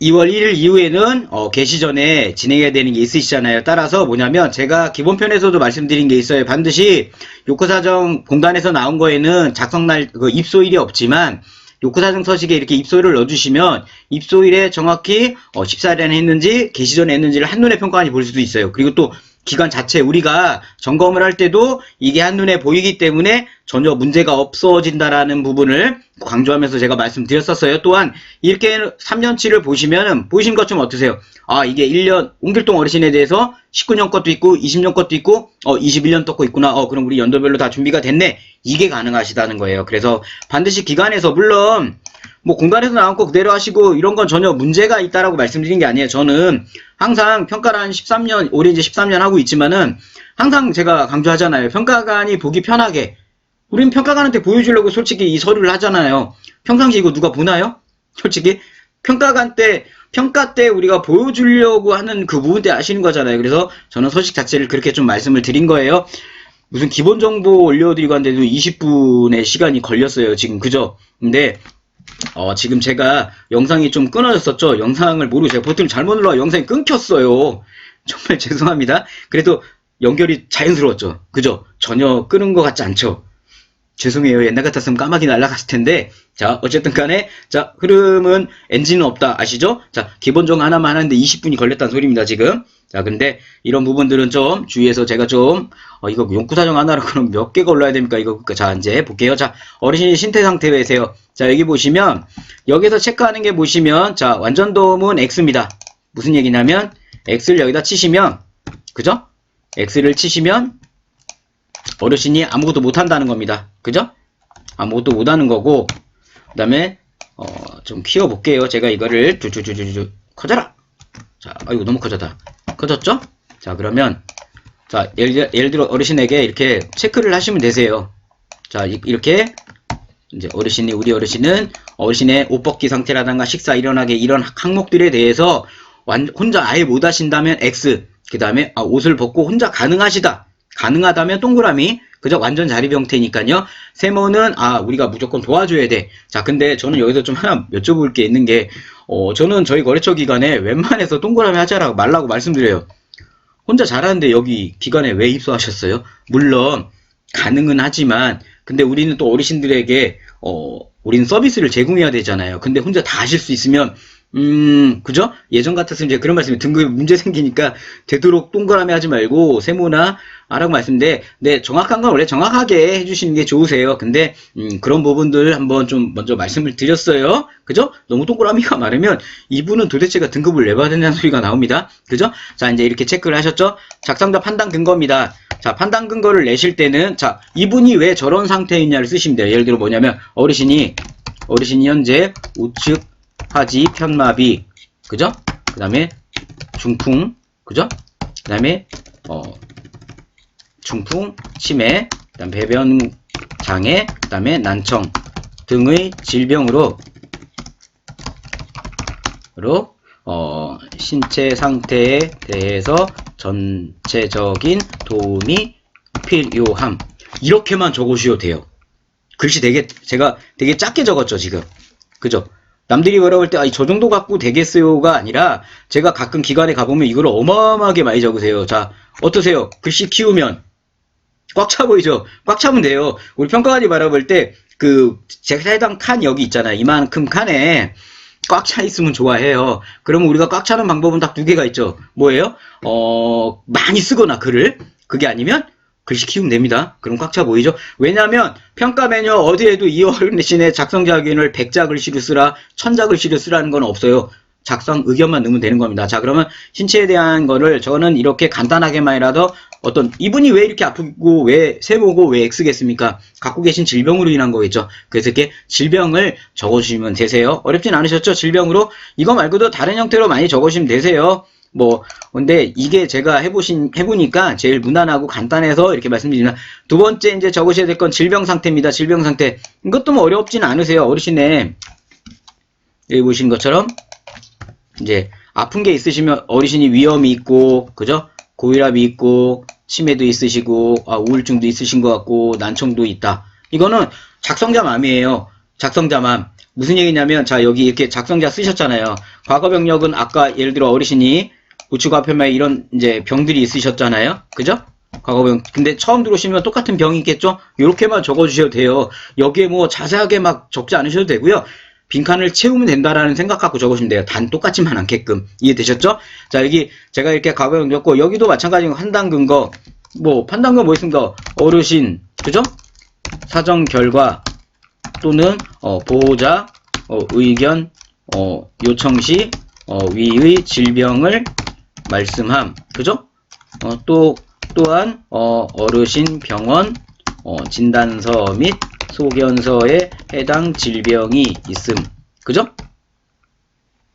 2월 1일 이후에는 어, 개시 전에 진행해야 되는 게 있으시잖아요. 따라서 뭐냐면 제가 기본편에서도 말씀드린 게 있어요. 반드시 요구사정 공단에서 나온 거에는 작성날 그 입소일이 없지만 요구사정 서식에 이렇게 입소일을 넣어주시면 입소일에 정확히 어, 14일에 했는지 개시 전에 했는지를 한눈에 평가하니 볼 수도 있어요. 그리고 또 기간 자체 우리가 점검을 할 때도 이게 한눈에 보이기 때문에 전혀 문제가 없어진다라는 부분을 강조하면서 제가 말씀드렸었어요. 또한 이렇게 3년치를 보시면은 보이신 것 좀 어떠세요? 아 이게 1년 옹길동 어르신에 대해서 19년 것도 있고 20년 것도 있고 어 21년 것도 있구나. 어 그럼 우리 연도별로 다 준비가 됐네. 이게 가능하시다는 거예요. 그래서 반드시 기간에서 물론 뭐 공간에서 나온 거 그대로 하시고 이런 건 전혀 문제가 있다라고 말씀드린 게 아니에요. 저는 항상 평가를 한 13년, 올해 이제 13년 하고 있지만은 항상 제가 강조하잖아요. 평가관이 보기 편하게. 우리는 평가관한테 보여주려고 솔직히 이 서류를 하잖아요. 평상시 이거 누가 보나요? 솔직히. 평가관 때, 평가 때 우리가 보여주려고 하는 그 부분 때 아시는 거잖아요. 그래서 저는 서식 자체를 그렇게 좀 말씀을 드린 거예요. 무슨 기본 정보 올려드리고 한데도 20분의 시간이 걸렸어요. 지금 그죠? 근데 어, 지금 제가 영상이 좀 끊어졌었죠? 영상을 모르고 제가 버튼을 잘못 눌러 영상이 끊겼어요. 정말 죄송합니다. 그래도 연결이 자연스러웠죠? 그죠? 전혀 끊은 것 같지 않죠? 죄송해요. 옛날 같았으면 까마귀 날아갔을 텐데. 자, 어쨌든 간에, 자, 흐름은 엔진은 없다. 아시죠? 자, 기본 정보 하나만 하는데 20분이 걸렸다는 소리입니다, 지금. 자, 근데 이런 부분들은 좀 주의해서 제가 좀, 어, 이거 용구사정 하나로 그럼 몇 개가 올라야 됩니까? 이거, 자, 이제 볼게요. 자, 어르신이 신태 상태에세요. 자, 여기 보시면, 여기서 체크하는 게 보시면, 자, 완전도움은 X입니다. 무슨 얘기냐면, X를 여기다 치시면, 그죠? X를 치시면, 어르신이 아무것도 못한다는 겁니다. 그죠? 아무것도 못하는 거고 그 다음에 어, 좀 키워볼게요. 제가 이거를 쭈쭈쭈쭈쭈 커져라. 자, 아이고 너무 커졌다. 커졌죠? 자, 그러면 자 예를, 예를 들어 어르신에게 이렇게 체크를 하시면 되세요. 자, 이, 이렇게 이제 어르신이 우리 어르신은 어르신의 옷 벗기 상태라든가 식사 일어나게 이런 항목들에 대해서 완, 혼자 아예 못 하신다면 X 그 다음에 아, 옷을 벗고 혼자 가능하시다 가능하다면 동그라미 그저 완전 자립 형태니까요. 세모는 아 우리가 무조건 도와줘야 돼. 자 근데 저는 여기서 좀 하나 여쭤볼 게 있는 게 어, 저는 저희 거래처 기관에 웬만해서 동그라미 하자라고 말라고 말씀드려요. 혼자 잘하는데 여기 기관에 왜 입소하셨어요? 물론 가능은 하지만 근데 우리는 또 어르신들에게 어 우리는 서비스를 제공해야 되잖아요. 근데 혼자 다 하실 수 있으면 음, 그죠? 예전 같았으면 이제 그런 말씀이 등급에 문제 생기니까 되도록 동그라미 하지 말고 세모나 아라고 말씀인데, 네, 정확한 건 원래 정확하게 해주시는 게 좋으세요. 근데, 음, 그런 부분들 한번 좀 먼저 말씀을 드렸어요. 그죠? 너무 동그라미가 많으면 이분은 도대체가 등급을 왜 받았냐는 소리가 나옵니다. 그죠? 자, 이제 이렇게 체크를 하셨죠? 작성자 판단 근거입니다. 자, 판단 근거를 내실 때는, 자, 이분이 왜 저런 상태이냐를 쓰시면 돼요. 예를 들어 뭐냐면, 어르신이, 어르신이 현재 우측 하지 편마비. 그죠? 그 다음에 중풍. 그죠? 그 다음에 어 중풍 치매 그 다음 배변 장애 그 다음에 난청 등의 질병으로 로 어, 신체 상태에 대해서 전체적인 도움이 필요함. 이렇게만 적으셔도 돼요. 글씨 되게 제가 되게 작게 적었죠 지금. 그죠 남들이 할 때, 아, 저 정도 갖고 되겠어요가 아니라, 제가 가끔 기관에 가보면 이걸 어마어마하게 많이 적으세요. 자, 어떠세요? 글씨 키우면. 꽉 차 보이죠? 꽉 차면 돼요. 우리 평가관이 바라볼 때, 그, 제가 해당 칸 여기 있잖아요. 이만큼 칸에 꽉차 있으면 좋아해요. 그러면 우리가 꽉 차는 방법은 딱 두 개가 있죠. 뭐예요? 어, 많이 쓰거나 글을. 그게 아니면, 글씨 키우면 됩니다. 그럼 꽉 차 보이죠? 왜냐하면 평가 메뉴 어디에도 이 어르신의 작성자 의견을 100자 글씨로 쓰라, 1000자 글씨로 쓰라는 건 없어요. 작성 의견만 넣으면 되는 겁니다. 자 그러면 신체에 대한 거를 저는 이렇게 간단하게만이라도 어떤 이분이 왜 이렇게 아프고 왜 세모고 왜 X겠습니까? 갖고 계신 질병으로 인한 거겠죠. 그래서 이렇게 질병을 적어주시면 되세요. 어렵진 않으셨죠? 질병으로 이거 말고도 다른 형태로 많이 적으시면 되세요. 뭐 근데 이게 제가 해보신 해보니까 제일 무난하고 간단해서 이렇게 말씀드리면 두 번째 이제 적으셔야 될 건 질병 상태입니다. 질병 상태 이것도 뭐 어렵지는 않으세요. 어르신의 여기 보시는 것처럼 이제 아픈 게 있으시면 어르신이 위험이 있고 그죠? 고혈압이 있고 치매도 있으시고 아, 우울증도 있으신 것 같고 난청도 있다. 이거는 작성자 마음이에요. 작성자만. 무슨 얘기냐면, 자, 여기 이렇게 작성자 쓰셨잖아요. 과거 병력은 아까 예를 들어 어르신이 우측과편에 이런 이제 병들이 있으셨잖아요. 그죠? 과거병. 근데 처음 들어오시면 똑같은 병이 있겠죠? 이렇게만 적어주셔도 돼요. 여기에 뭐 자세하게 막 적지 않으셔도 되고요. 빈칸을 채우면 된다라는 생각 갖고 적으시면 돼요. 단 똑같지만 않게끔. 이해되셨죠? 자, 여기 제가 이렇게 과거병 적고, 여기도 마찬가지로 판단 근거, 뭐, 판단 근거 뭐 있습니까? 어르신, 그죠? 사정 결과, 또는, 어, 보호자, 어, 의견, 어, 요청 시, 어, 위의 질병을 말씀함. 그죠? 어, 또, 또한, 어, 어르신 병원, 어, 진단서 및 소견서에 해당 질병이 있음. 그죠?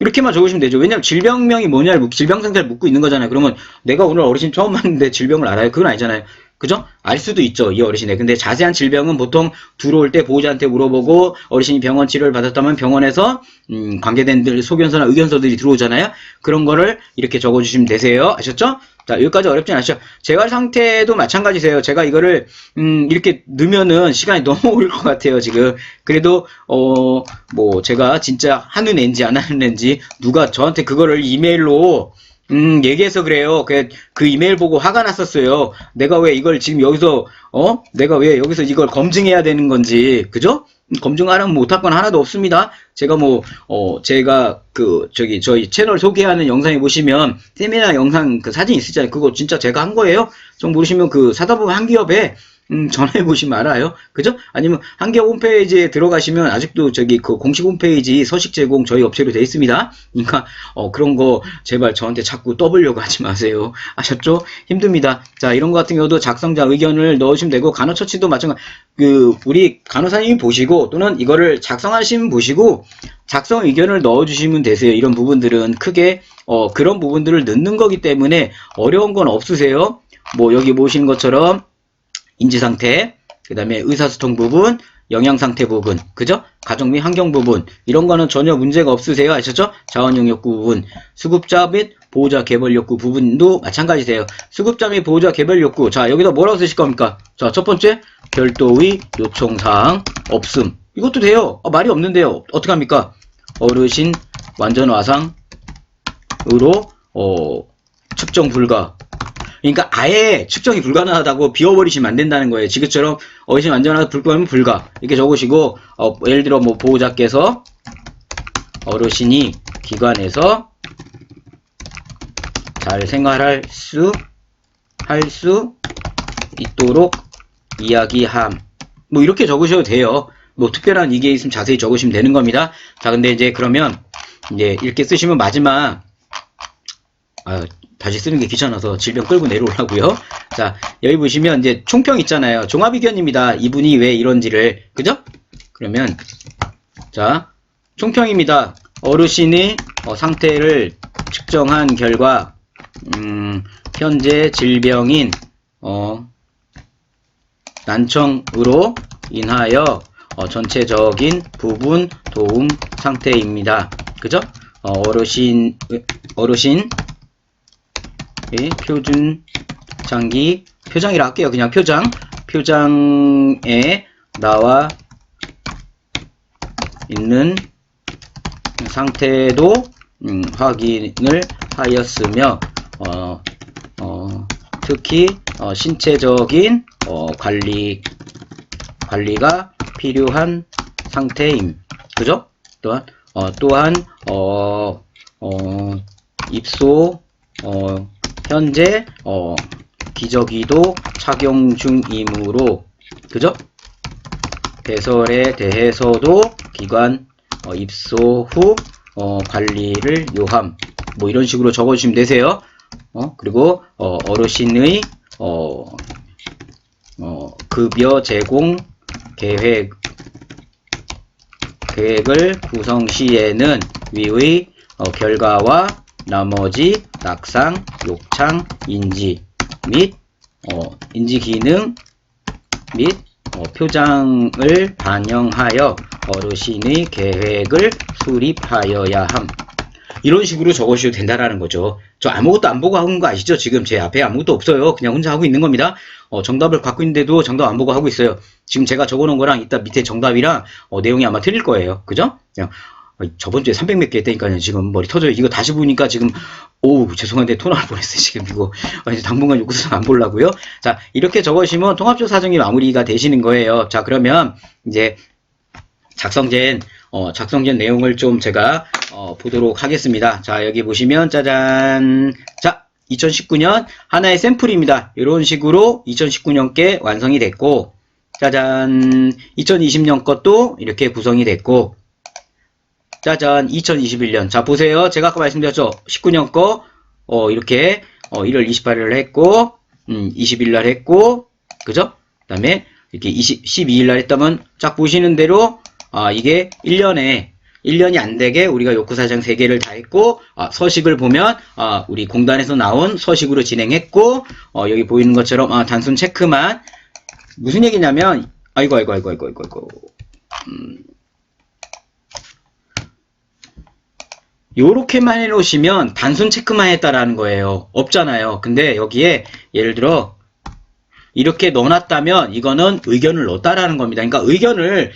이렇게만 적으시면 되죠. 왜냐면 질병명이 뭐냐를, 묻- 질병 상태를 묻고 있는 거잖아요. 그러면 내가 오늘 어르신 처음 봤는데 질병을 알아요? 그건 아니잖아요. 그죠? 알 수도 있죠, 이 어르신의. 근데 자세한 질병은 보통 들어올 때 보호자한테 물어보고 어르신이 병원 치료를 받았다면 병원에서 음, 관계된 들 소견서나 의견서들이 들어오잖아요. 그런 거를 이렇게 적어주시면 되세요. 아셨죠? 자, 여기까지 어렵진 않죠. 재활 상태도 마찬가지세요. 제가 이거를 음, 이렇게 넣으면은 시간이 너무 오를 것 같아요, 지금. 그래도 어, 뭐 제가 진짜 하는 앤지 안 하는 앤지 누가 저한테 그거를 이메일로 음, 얘기해서 그래요. 그, 그 이메일 보고 화가 났었어요. 내가 왜 이걸 지금 여기서, 어? 내가 왜 여기서 이걸 검증해야 되는 건지, 그죠? 검증하라면 못할 건 하나도 없습니다. 제가 뭐, 어, 제가 그, 저기, 저희 채널 소개하는 영상에 보시면, 세미나 영상 그 사진 있으잖아요. 그거 진짜 제가 한 거예요. 좀 모르시면 그 사다보면 한 기업에, 음, 전화해 보시면 알아요. 그죠? 아니면 한기업 홈페이지에 들어가시면 아직도 저기 그 공식 홈페이지 서식 제공 저희 업체로 돼 있습니다. 그러니까 어 그런 거 제발 저한테 자꾸 떠보려고 하지 마세요. 아셨죠? 힘듭니다. 자, 이런 거 같은 경우도 작성자 의견을 넣으시면 되고 간호 처치도 마찬가지 그 우리 간호사님이 보시고 또는 이거를 작성하시면 보시고 작성 의견을 넣어 주시면 되세요. 이런 부분들은 크게 어 그런 부분들을 넣는 거기 때문에 어려운 건 없으세요. 뭐 여기 보시는 것처럼 인지 상태, 그 다음에 의사소통 부분, 영양 상태 부분, 그죠? 가족 및 환경 부분, 이런 거는 전혀 문제가 없으세요. 아셨죠? 자원 용역 부분, 수급자 및 보호자 개별 욕구 부분도 마찬가지세요. 수급자 및 보호자 개별 욕구. 자, 여기다 뭐라고 쓰실 겁니까? 자, 첫 번째, 별도의 요청사항 없음. 이것도 돼요. 아, 말이 없는데요. 어떻게 합니까? 어르신 완전 와상으로, 어, 측정 불가. 그러니까 아예 측정이 불가능하다고 비워버리시면 안 된다는 거예요. 지금처럼 어르신 완전한 불가면 불가 이렇게 적으시고 어, 예를 들어 뭐 보호자께서 어르신이 기관에서 잘 생활할 수 할 수 있도록 이야기함 뭐 이렇게 적으셔도 돼요. 뭐 특별한 이게 있으면 자세히 적으시면 되는 겁니다. 자 근데 이제 그러면 이제 이렇게 쓰시면 마지막 아, 다시 쓰는 게 귀찮아서 질병 끌고 내려오라고요. 자, 여기 보시면 이제 총평 있잖아요. 종합의견입니다. 이분이 왜 이런지를 그죠? 그러면 자, 총평입니다. 어르신의 어, 상태를 측정한 결과 음, 현재 질병인 어, 난청으로 인하여 어, 전체적인 부분 도움 상태입니다. 그죠? 어, 어르신 어르신 이 표준 장기 표장이라 할게요. 그냥 표장 표장에 나와 있는 상태도 음, 확인을 하였으며 어, 어, 특히 어, 신체적인 어, 관리 관리가 필요한 상태임. 그죠? 또한 어, 또한 어, 어, 입소 어, 현재 어, 기저귀도 착용 중이므로 그죠? 배설에 대해서도 기관 어, 입소 후 어, 관리를 요함 뭐 이런 식으로 적어주시면 되세요. 어, 그리고 어, 어르신의 어, 어, 급여 제공 계획 계획을 구성 시에는 위의 어, 결과와 나머지 낙상, 욕창, 인지 및 어, 인지 기능 및 어, 표장을 반영하여 어르신의 계획을 수립하여야 함. 이런 식으로 적으셔도 된다라는 거죠. 저 아무것도 안 보고 하는 거 아시죠? 지금 제 앞에 아무것도 없어요. 그냥 혼자 하고 있는 겁니다. 어, 정답을 갖고 있는데도 정답 안 보고 하고 있어요. 지금 제가 적어놓은 거랑 이따 밑에 정답이랑 어, 내용이 아마 틀릴 거예요. 그죠? 그냥 어, 저번 주에 300 몇 개 했다니까요. 지금 머리 터져요. 이거 다시 보니까 지금 오우 죄송한데 토 나올 뻔했어요. 지금 이거 아, 이제 당분간 요구사항 안 보려고요. 자 이렇게 적으시면 통합적 사정이 마무리가 되시는 거예요. 자 그러면 이제 작성된 어, 작성된 내용을 좀 제가 어, 보도록 하겠습니다. 자 여기 보시면 짜잔 자 2019년 하나의 샘플입니다. 이런 식으로 2019년께 완성이 됐고 짜잔 2020년 것도 이렇게 구성이 됐고 짜잔 2021년. 자 보세요. 제가 아까 말씀드렸죠? 19년 거? 어, 이렇게 어, 1월 28일 했고 음, 20일 날 했고 그죠? 그 다음에 이렇게 20, 12일 날 했다면 쫙 보시는 대로 아 이게 1년에 1년이 안 되게 우리가 욕구사장 3개를 다 했고 아, 서식을 보면 아, 우리 공단에서 나온 서식으로 진행했고 어, 여기 보이는 것처럼 아, 단순 체크만. 무슨 얘기냐면 아이고 아이고 아이고 아이고 아이고 아이고. 음, 요렇게만 해놓으시면 단순 체크만 했다라는 거예요. 없잖아요. 근데 여기에 예를 들어 이렇게 넣어놨다면 이거는 의견을 넣었다라는 겁니다. 그러니까 의견을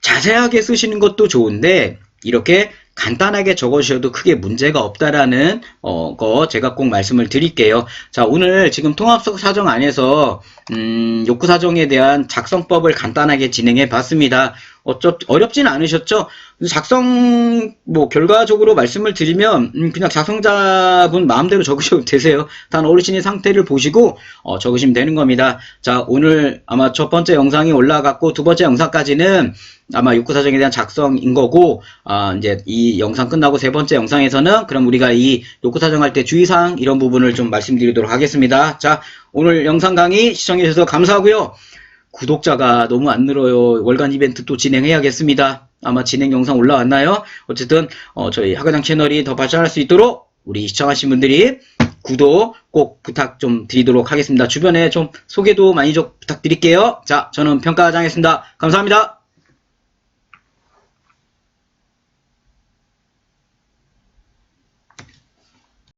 자세하게 쓰시는 것도 좋은데 이렇게 간단하게 적으셔도 크게 문제가 없다라는 어, 거 제가 꼭 말씀을 드릴게요. 자 오늘 지금 통합석 사정 안에서 음, 욕구 사정에 대한 작성법을 간단하게 진행해 봤습니다. 어쩌 어렵진 않으셨죠? 작성 뭐 결과적으로 말씀을 드리면 음, 그냥 작성자분 마음대로 적으셔도 되세요. 단 어르신의 상태를 보시고 어, 적으시면 되는 겁니다. 자 오늘 아마 첫 번째 영상이 올라갔고 두 번째 영상까지는 아마 욕구 사정에 대한 작성인 거고 아 이제 이 영상 끝나고 세 번째 영상에서는 그럼 우리가 이 욕구 사정 할 때 주의사항 이런 부분을 좀 말씀드리도록 하겠습니다. 자 오늘 영상 강의 시청해 주셔서 감사하고요. 구독자가 너무 안 늘어요. 월간 이벤트 또 진행해야겠습니다. 아마 진행 영상 올라왔나요? 어쨌든 어, 저희 하가장 채널이 더 발전할 수 있도록 우리 시청하신 분들이 구독 꼭 부탁 좀 드리도록 하겠습니다. 주변에 좀 소개도 많이 좀 부탁드릴게요. 자, 저는 평가장이었습니다. 감사합니다.